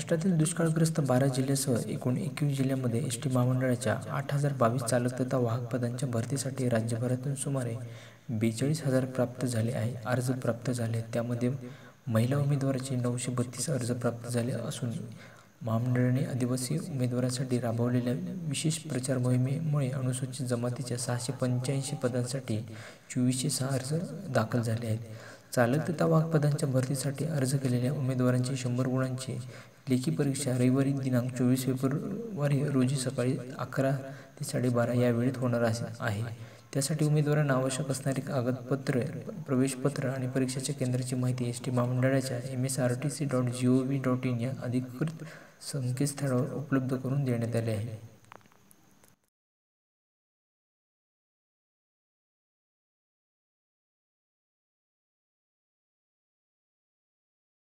महाराष्ट्रातील दुष्काळग्रस्त बारा जिल्ह्यासह एकूण एकवीस जिल्ह्यामध्ये एस टी महामंडळाच्या आठ हजार बावीस चालक तथा वाहक पदांच्या भरतीसाठी राज्यभरातून सुमारे बेचाळीस हजार प्राप्त झाले आहे अर्ज प्राप्त झाले त्यामध्ये महिला उमेदवाराचे नऊशे बत्तीस अर्ज प्राप्त झाले असून महामंडळाने आदिवासी उमेदवारांसाठी राबवलेल्या विशेष प्रचार मोहिमेमुळे अनुसूचित जमातीच्या सहाशे पंच्याऐंशी पदांसाठी चोवीसशे सहा अर्ज दाखल झाले आहेत. चालक तथा वाघपदांच्या भरतीसाठी अर्ज केलेल्या उमेदवारांची शंभर गुणांची लेखी परीक्षा रविवारी दिनांक चोवीस फेब्रुवारी रोजी सकाळी अकरा ते साडेबारा या वेळेत होणार आहे. त्यासाठी उमेदवारांना आवश्यक असणारी कागदपत्र प्रवेशपत्र आणि परीक्षेच्या केंद्राची माहिती एस टी महामंडळाच्या M S R T C dot G O V dot in या अधिकृत संकेतस्थळावर उपलब्ध करून देण्यात आले आहे.